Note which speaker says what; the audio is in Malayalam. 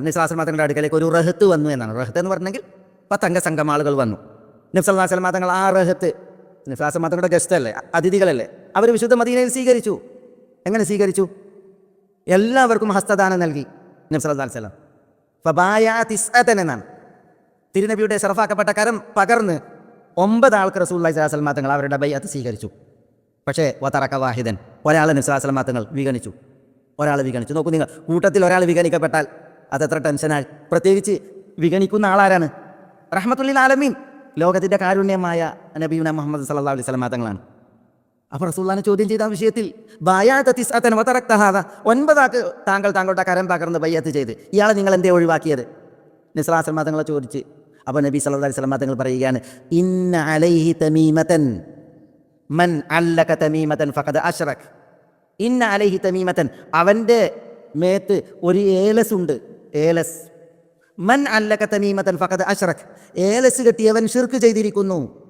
Speaker 1: നിസ്ലാസ്ലമ തങ്ങളുടെ അടുക്കലേക്ക് ഒരു റഹത്ത് വന്നു എന്നാണ്. റഹത്ത് എന്ന് പറഞ്ഞെങ്കിൽ പത്തംഗ സംഘം ആളുകൾ വന്നു നിസ്ലാസ്ലമ തങ്ങൾ ആ റഹത്ത് നിസ്ലാസ്ലമ തങ്ങളുടെ ഗസ്റ്റ് അല്ലേ അതിഥികളല്ലേ അവർ വിശുദ്ധ മദീനയിൽ സ്വീകരിച്ചു. എങ്ങനെ സ്വീകരിച്ചു? എല്ലാവർക്കും ഹസ്തദാനം നൽകി നബ്സല്ലാ സ്വലം ഫബായ തിസ്അതൻ എന്നാണ്. തിരുനബിയുടെ ഷറഫാക്കപ്പെട്ട കരം പകർന്ന് ഒമ്പത് ആൾക്ക് റസൂല്ലായി സ്വലാസ്ലമ തങ്ങൾ അവരുടെ ബയ്യത്ത് സ്വീകരിച്ചു. പക്ഷേ വതറക്ക വാഹിദൻ ഒരാളെ നിസ്ലാസ്ലമ തങ്ങൾ വിഗണിച്ചു. ഒരാൾ വിഗണിച്ചു. നോക്കൂ നിങ്ങൾ കൂട്ടത്തിൽ ഒരാൾ വിഗണിക്കപ്പെട്ടാൽ അതെത്ര ടെൻഷനായി. പ്രത്യേകിച്ച് വിഗണിക്കുന്ന ആളാരാണ്? റഹ്മത്തുല്ലിൽ ആലമീൻ ലോകത്തിന്റെ കാരുണ്യമായ നബീന മുഹമ്മദ് സല്ലാ അലൈഹി സ്വലമ തങ്ങളാണ്. അപ്പോൾ റസൂള്ളാനെ ചോദ്യം ചെയ്ത വിഷയത്തിൽ ഒൻപതാക്ക് താങ്കൾ താങ്കളുടെ കരം പകർന്ന് ബയ്യത്ത് ചെയ്ത്. ഇയാളെ നിങ്ങൾ എന്തേ ഒഴിവാക്കിയത് നിസ്ലാസ്ലമ തങ്ങളെ ചോദിച്ച്. അപ്പോൾ നബി സല്ലാ അലൈഹി സ്വലമ തങ്ങൾ പറയുകയാണ് ഇന്ന അലൈഹി തമീമതൻ മൻ അല്ലക തമീമതൻ ഫഖദ് അഷ്റഖ് ഇന്ന അലൈഹി തമീമതൻ. അവന്റെ മേത്ത് ഒരു ഏലസുണ്ട്. ഏലസ്. മൻ അല്ലക തമീമതൻ ഫഖദ് അഷ്റക് ഏലസ് കെട്ടിയവൻ ഷിർക്ക് ചെയ്തിരിക്കുന്നു.